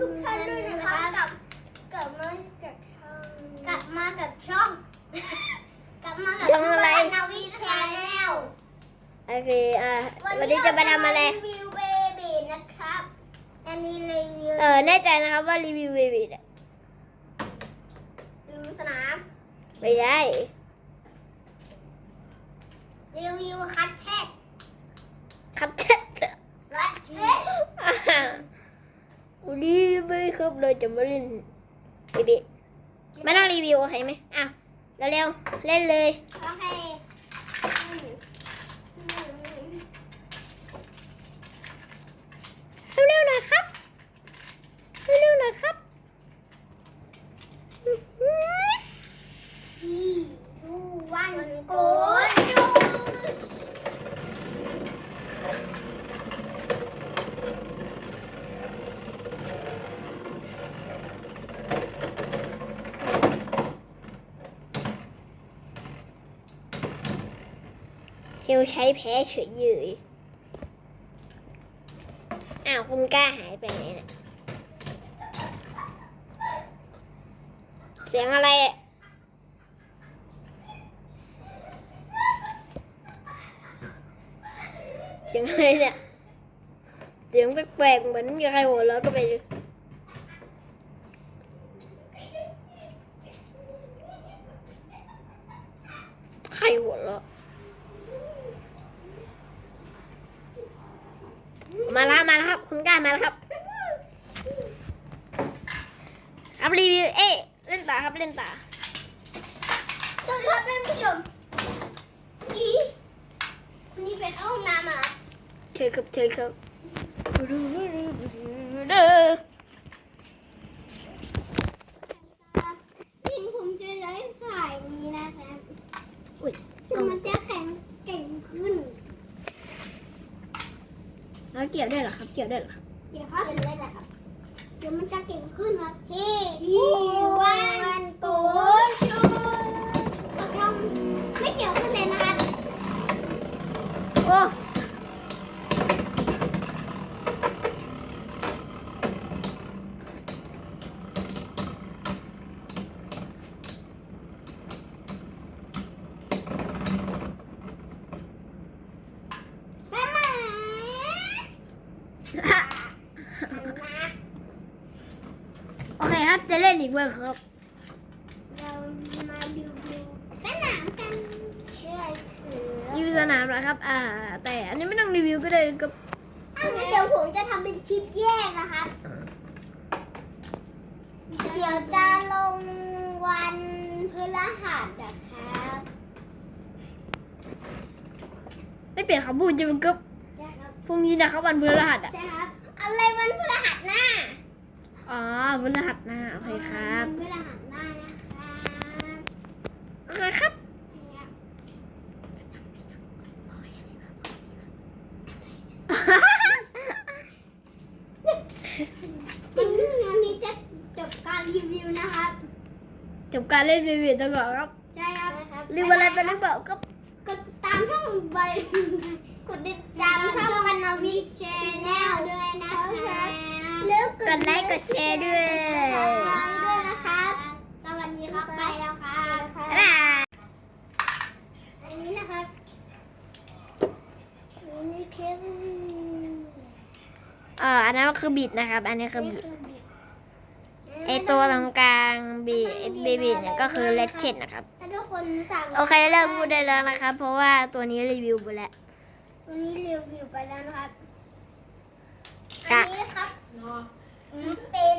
ทุกท่านด้วยนะครับกลับกลับมากับช่องกลับมากับช่อง กลับมากับช่องอะไรนาวีชาแนลโอเคอะวันนี้จะไปทำอะไรรีวิวเบบีนะครับ อันนี้รีวิวเออแน่ใจนะครับว่ารีวิวเบบีเนี่ยรีวิวสนามไม่ได้รีวิวคัดเช็ดครับเช็ด รัดเช็ด วันนี้ไม่ครับเลยจะมาเล่นบิบีไม่ต้องรีวิวโอเคไหมอะเร็วๆเล่นเลย โอเค เร็วๆหน่อยครับเร็วๆหน่อยครับ ที่ทูวันโกจู เท ลใช้แพ้เฉยเยยอ้าว คุณกล้าหายไปไหนเนี่ยเสียงอะไรเสียงอะไรเนี่ยเสียงแปลกๆเหมือนมีใครหัวเราะก็ไปดูใครหัวเราะ มาแล้วมาแล้วครับ คุณกล้ามาแล้วครับครับรีวิวเอ๊ะเล่นต่อครับเล่นต่อสวัสดีครับท่านผู้ชมอีวันนี้เป็นห้องน้ำอะเชิญครับเชิญครับ จริงผมจะใช้สายนี้นะครับ อุ้ย คือมันจะแข็งเก่งขึ้น แล้วเกี่ยวได้เหรอครับ เกี่ยวได้เหรอครับ เดี๋ยวเขาเห็นเลยนะครับ เดี๋ยวมันจะเก่งขึ้นครับเฮ้พี่วันโกชูตกลงไม่เกี่ยวขึ้นเลยนะครับ โอ้ แม่หมา โอเคครับ จะเล่นอีกเมื่อครับเรามาดูดูสนามกันเชื่อถือรีวิวสนามนะครับ อ่า แต่อันนี้ไม่ต้องรีวิวก็ได้ก็อันนี้เดี๋ยวผมจะทำเป็นคลิปแยกนะครับเดี๋ยวจะลงวันพฤหัสนะครับ ไม่เปลี่ยนคำพูดจะเป็นก็ใช่ครับ พรุ่งนี้นะครับวันพฤหัสอะ ใช่ครับ อะไรวันพฤหัสหน้า อ๋อพฤหัสหน้าโอเคครับวันพฤหัสหน้านะครับโอเคครับถึงงานนี้จะจบการรีวิวนะครับ จบการเล่นรีวิวตัวก่อนครับ ใช่ครับลืมอะไรไปหรือเปล่าครับกดตามช่องบริกดติดตามช่องวันนาวิชแนลด้วยนะครับแล้ว กดไลค์กดแชร์ด้วยด้วยนะครับสวัสดีครับไปแล้วครับบ๊ายบายอันนี้นะครับอันนี้คือเอ่ออันนั้นก็คือบิดนะครับ อันนี้คือบิดไอตัวตรงกลางบีเบบีเนี่ยก็คือเลดเชนนะครับทุกคนสั่งโอเคเลิกพูดได้แล้วนะครับ เพราะว่าตัวนี้รีวิวไปแล้วตัวนี้รีวิวไปแล้วนะครับ กะ นี้ครับเป็น